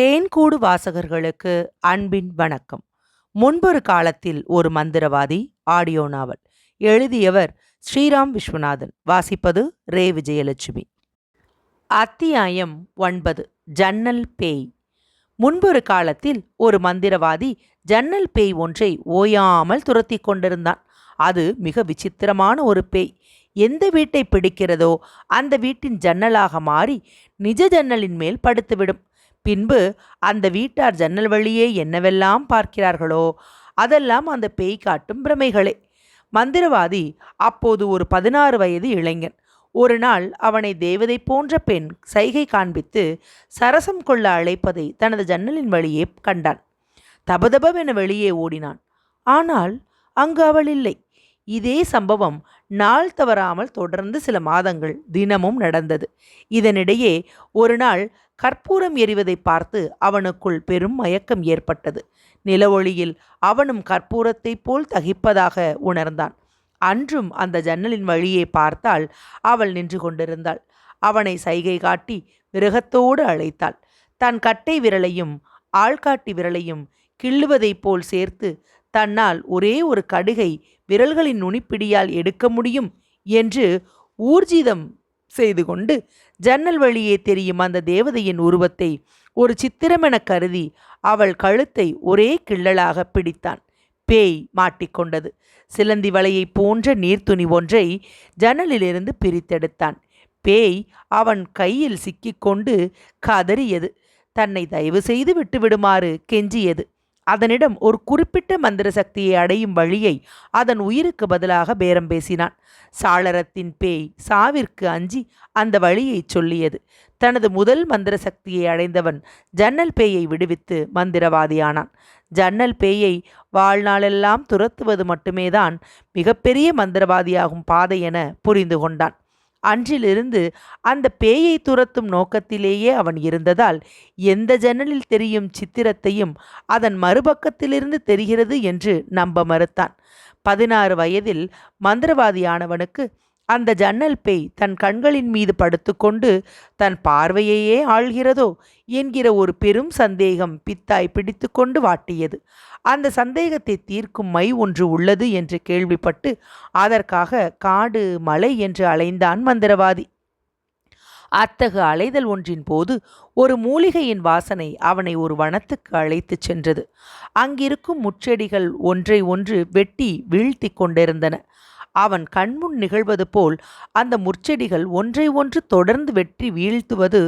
தேன்கூடு வாசகர்களுக்கு அன்பின் வணக்கம். முன்பொரு காலத்தில் ஒரு மந்திரவாதி ஆடியோ நாவல் எழுதியவர் ஸ்ரீராம் விஸ்வநாதன். வாசிப்பது ரே. விஜயலட்சுமி. அத்தியாயம் ஒன்பது ஜன்னல் பேய். முன்பொரு காலத்தில் ஒரு மந்திரவாதி ஜன்னல் பேய் ஒன்றை ஓயாமல் துரத்தி கொண்டிருந்தான். அது மிக விசித்திரமான ஒரு பேய். எந்த வீட்டை பிடிக்கிறதோ அந்த வீட்டின் ஜன்னலாக மாறி நிஜ ஜன்னலின் மேல் படுத்துவிடும். பின்பு அந்த வீட்டார் ஜன்னல் வழியே என்னவெல்லாம் பார்க்கிறார்களோ அதெல்லாம் அந்த பேய் காட்டும் பிரமைகளே. மந்திரவாதி அப்போது ஒரு பதினாறு வயது இளைஞன். ஒரு நாள் அவனை தேவதை போன்ற பெண் சைகை காண்பித்து சரசம் கொள்ள அழைப்பதை தனது ஜன்னலின் வழியே கண்டான். தபதபவென வெளியே ஓடினான். ஆனால் அங்கு அவள் இல்லை. இதே சம்பவம் நாள் தவறாமல் தொடர்ந்து சில மாதங்கள் தினமும் நடந்தது. இதனிடையே ஒரு நாள் கற்பூரம் எரிவதை பார்த்து அவனுக்குள் பெரும் மயக்கம் ஏற்பட்டது. நிலவொளியில் அவனும் கற்பூரத்தைப் போல் தகிப்பதாக உணர்ந்தான். அன்றும் அந்த ஜன்னலின் வழியே பார்த்தால் அவள் நின்று கொண்டிருந்தாள். அவனை சைகை காட்டி விரகத்தோடு அழைத்தாள். தன் கட்டை விரலையும் ஆள்காட்டி விரலையும் கிள்ளுவதைப் போல் சேர்த்து தன்னால் ஒரே ஒரு கடுகை விரல்களின் நுனிப்பிடியால் எடுக்க முடியும் என்று ஊர்ஜிதம் செய்து கொண்டு ஜன்னல் வழியே தெரியும் அந்த தேவதையின் உருவத்தை ஒரு சித்திரமென கருதி அவள் கழுத்தை ஒரே கிள்ளலாக பிடித்தான். பேய் மாட்டிக்கொண்டது. சிலந்தி வலையைப் போன்ற நீர்த்துணி ஒன்றை ஜன்னலிலிருந்து பிரித்தெடுத்தான். பேய் அவன் கையில் சிக்கிக்கொண்டு கதறியது. தன்னை தயவு செய்து விட்டுவிடுமாறு கெஞ்சியது. அதனிடம் ஒரு குறிப்பிட்ட மந்திர சக்தியை அடையும் வழியை அதன் உயிருக்கு பதிலாக பேரம் பேசினான். சாளரத்தின் பேய் சாவிற்கு அஞ்சி அந்த வழியை சொல்லியது. தனது முதல் மந்திர சக்தியை அடைந்தவன் ஜன்னல் பேயை விடுவித்து மந்திரவாதியானான். ஜன்னல் பேயை வாழ்நாளெல்லாம் துரத்துவது மட்டுமேதான் மிகப்பெரிய மந்திரவாதியாகும் பாதை என புரிந்து கொண்டான். அன்றிலிருந்து அந்த பேயை துரத்தும் நோக்கத்திலேயே அவன் இருந்ததால் எந்த ஜன்னலில் தெரியும் சித்திரத்தையும் அதன் மறுபக்கத்திலிருந்து தெரிகிறது என்று நம்ப மறுத்தான். பதினாறு வயதில் மந்திரவாதியானவனுக்கு அந்த ஜன்னல் பேய் தன் கண்களின் மீது படுத்துக்கொண்டு தன் பார்வையையே ஆள்கிறதோ? என்கிற ஒரு பெரும் சந்தேகம் பித்தாய் பிடித்து கொண்டு வாட்டியது. அந்த சந்தேகத்தை தீர்க்கும் மை ஒன்று உள்ளது என்று கேள்விப்பட்டு அதற்காக காடு மலை என்று அலைந்தான் மந்திரவாதி. அத்தகு அலைதல் ஒன்றின் போது ஒரு மூலிகையின் வாசனை அவனை ஒரு வனத்துக்கு அழைத்துச் சென்றது. அங்கிருக்கும் முச்செடிகள் ஒன்றை ஒன்று வெட்டி வீழ்த்தி கொண்டிருந்தன. அவன் கண்முன் நிகழ்வது போல் அந்த முற்செடிகள் ஒன்றை ஒன்று தொடர்ந்து வெற்றி வீழ்த்துவது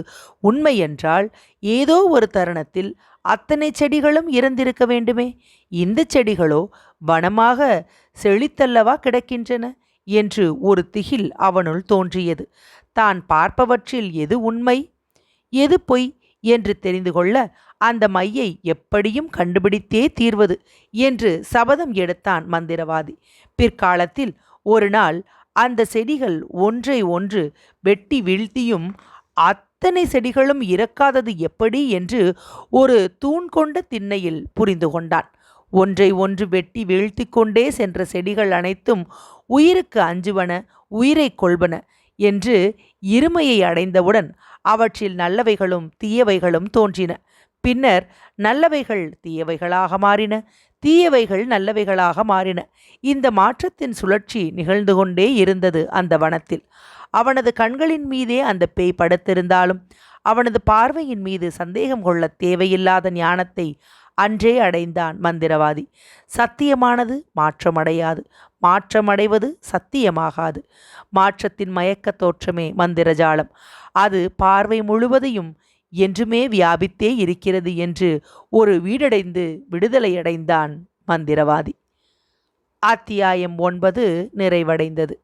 உண்மையென்றால் ஏதோ ஒரு தருணத்தில் அத்தனை செடிகளும் இறந்திருக்க வேண்டுமே. இந்த செடிகளோ வனமாக செழித்தல்லவா கிடக்கின்றன என்று ஒரு திகில் அவனுள் தோன்றியது. தான் பார்ப்பவற்றில் எது உண்மை? எது பொய்? என்று தெரிந்து கொள்ள அந்த மையை எப்படியும் கண்டுபிடித்தே தீர்வது என்று சபதம் எடுத்தான் மந்திரவாதி. பிற்காலத்தில் ஒரு நாள் அந்த செடிகள் ஒன்றை ஒன்று வெட்டி வீழ்த்தியும் அத்தனை செடிகளும் இறக்காதது எப்படி என்று ஒரு தூண் கொண்ட திண்ணையில் புரிந்து கொண்டான். ஒன்றை ஒன்று வெட்டி வீழ்த்தி கொண்டே சென்ற செடிகள் அனைத்தும் உயிருக்கு அஞ்சுவன உயிரை கொள்வன என்று இருமையை அடைந்தவுடன் அவற்றில் நல்லவைகளும் தீயவைகளும் தோன்றின. பின்னர் நல்லவைகள் தீயவைகளாக மாறின. தீயவைகள் நல்லவைகளாக மாறின. இந்த மாற்றத்தின் சுழற்சி நிகழ்ந்து கொண்டே இருந்தது அந்த வனத்தில். அவனது கண்களின் மீதே அந்த பேய் படுத்திருந்தாலும் அவனது பார்வையின் மீது சந்தேகம் கொள்ள தேவையில்லாத ஞானத்தை அன்றே அடைந்தான் மந்திரவாதி. சத்தியமானது மாற்றமடையாது. மாற்றமடைவது சத்தியமாகாது. மாற்றத்தின் மயக்க தோற்றமே மந்திரஜாலம். அது பார்வை முழுவதையும் என்றுமே வியாபித்தே இருக்கிறது என்று ஒரு வீடடைந்து விடுதலையடைந்தான் மந்திரவாதி. அத்தியாயம் ஒன்பது நிறைவடைந்தது.